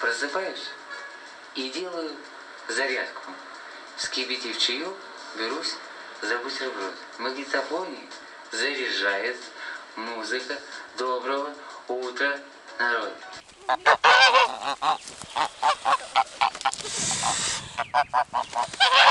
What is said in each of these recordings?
просыпаюсь и делаю зарядку. С в чаю берусь за бутерброд. В магнитофоне заряжает музыка доброго утра, народ. Ha ha ha ha ha ha ha ha ha ha ha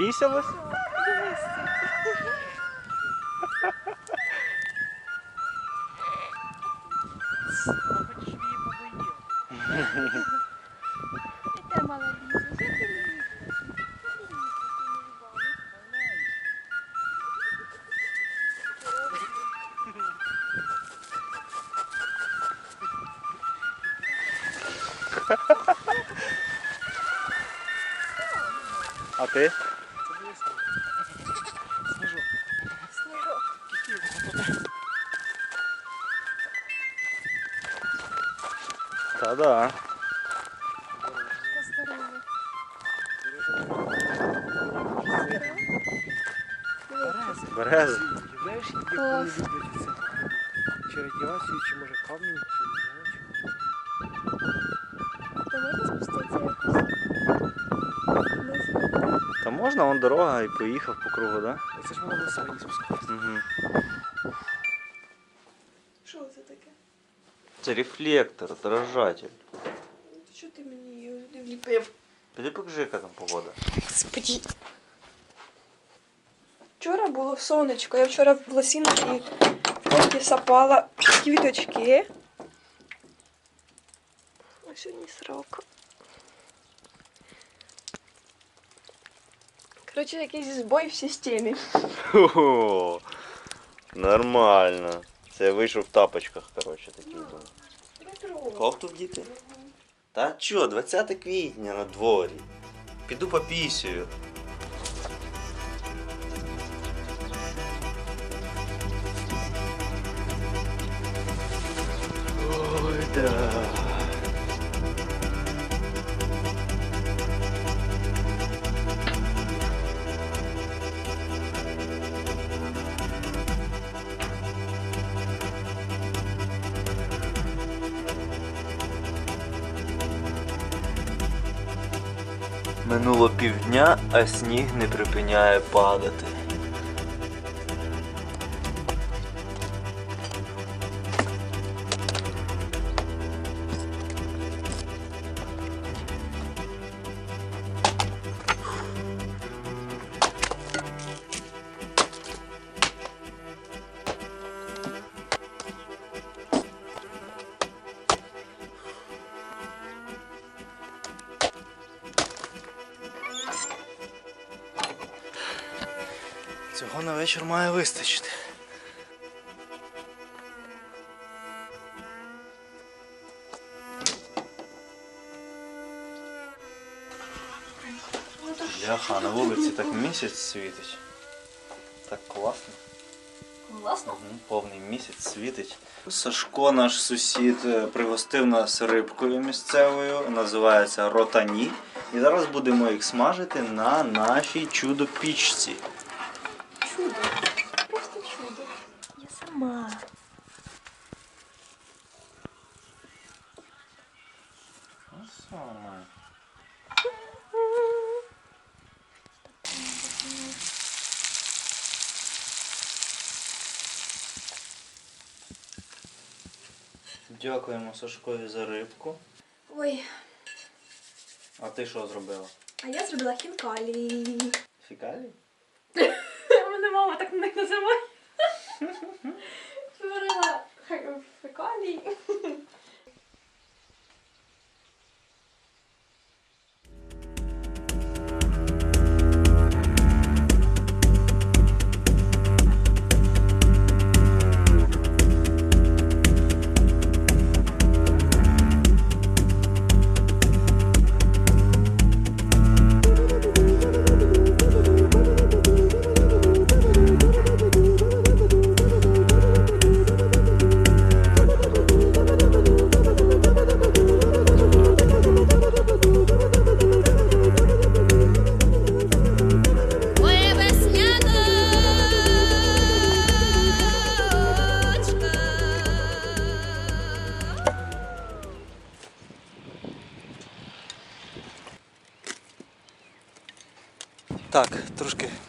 лізе? А ти? Да. Берези. Знаєш, як вони люблять це? Чи радіацію, чи може камінь, чи не знаю чого. Та можна спуститися якось? Та можна, вон дорога і поїхав по кругу, да? Оце ж вона на самі спускається. Угу. Що це таке? Це рефлектор, дрожатель. Що ти мені її не вліпив? Піди покажи, яка там погода. Господи. Вчора було сонечко. Я вчора в лосінки поки сапала квіточки. А сьогодні срока. Коротше, якийсь збой в системі. Хо-хо. Нормально. Це я вийшов в тапочках, коротше, такий був. Кого тут діти? Та чо, 20 квітня на дворі. Піду попісюю. Ой, да. Минуло півдня, а сніг не припиняє падати. Цього на вечір має вистачити. Бляха, на вулиці так місяць світить. Так класно. Класно. Мгм, Повний місяць світить. Сашко, наш сусід, е, пригостив нас рибкою місцевою, називається ротані. І зараз будемо їх смажити на нашій чудо-пічці. Чудо. Просто чудо. Я сама. Дякуємо Сашкові за рибку. Ой, А ти що зробила? а я зробила хінкалі. Фікалі? Мене мама так на них називає. Зварила фекалій.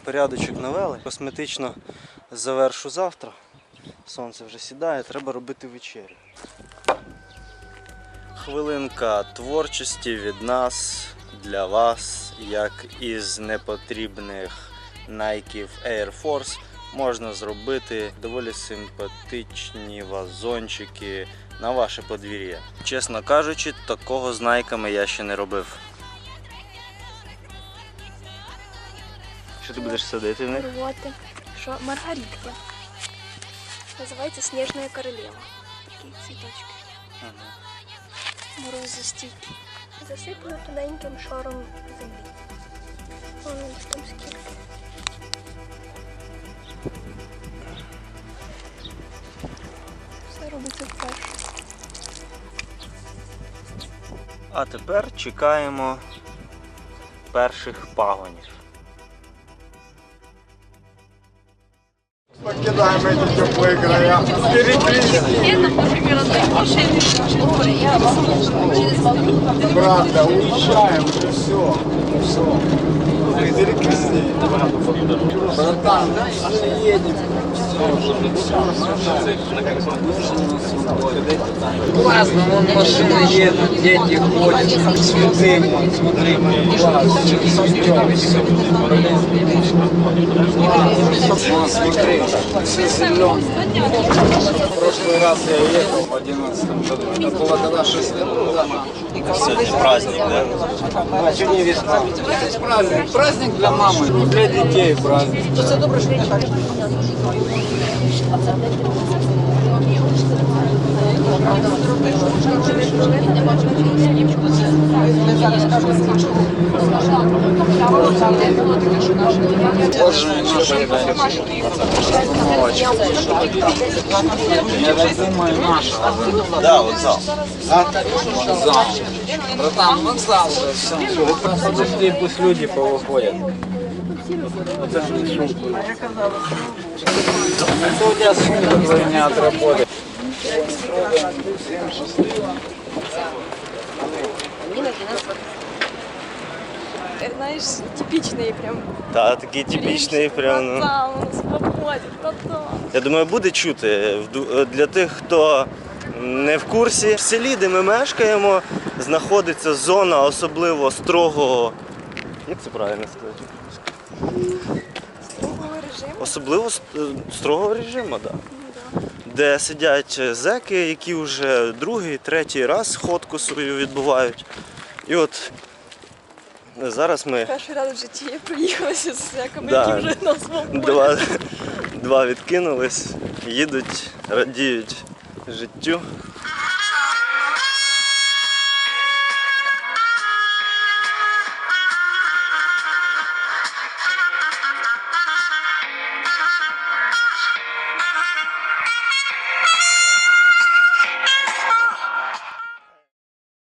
Порядочок навели. Косметично завершу завтра. Сонце вже сідає, треба робити вечерю. Хвилинка творчості від нас для вас, як із непотрібних Nike Air Force можна зробити доволі симпатичні вазончики на ваше подвір'я. Чесно кажучи, такого з найками я ще не робив. Що ти будеш садити в них? Рвоти. Що? Маргаритки. Називається Сніжна королева. Такі цвіточки. Морозостійкі. Засиплю тоненьким шаром землі. Воно десь там скільки. Все робиться вперше. А тепер чекаємо перших пагонів. Покидаем эти теплые края. Правда, уезжаем, все, все. Все. Мы перекрестили. Братан, мы едем. Классно, вон машины едут, дети ходят, цветы, вон, смотри, смотри, все зеленое. В прошлый раз я ехал в 11 году. Это было когда 6 лет назад. Сьогодні праздник, да? А что не весна? Праздник. Праздник для мамы. Для детей праздник. Я так. Подожди, пусть люди повыходят. Это у тебя сумка не отработает. Е, Знаєш, типічний прям. Та такий типічний прям. Ну. Я думаю, буде чути Вду- для тих, хто не в курсі. В селі, де ми мешкаємо, знаходиться зона особливо строгого. Як це правильно сказати? Строгого режиму. Особливо е, строгого режиму, так. Ну, Де сидять зеки, які вже другий, третій раз ходку свою відбувають. І от зараз ми Перший раз в житті я проїхалася з зеками, Да. які вже на свободі. два, два відкинулись, їдуть, радіють життю.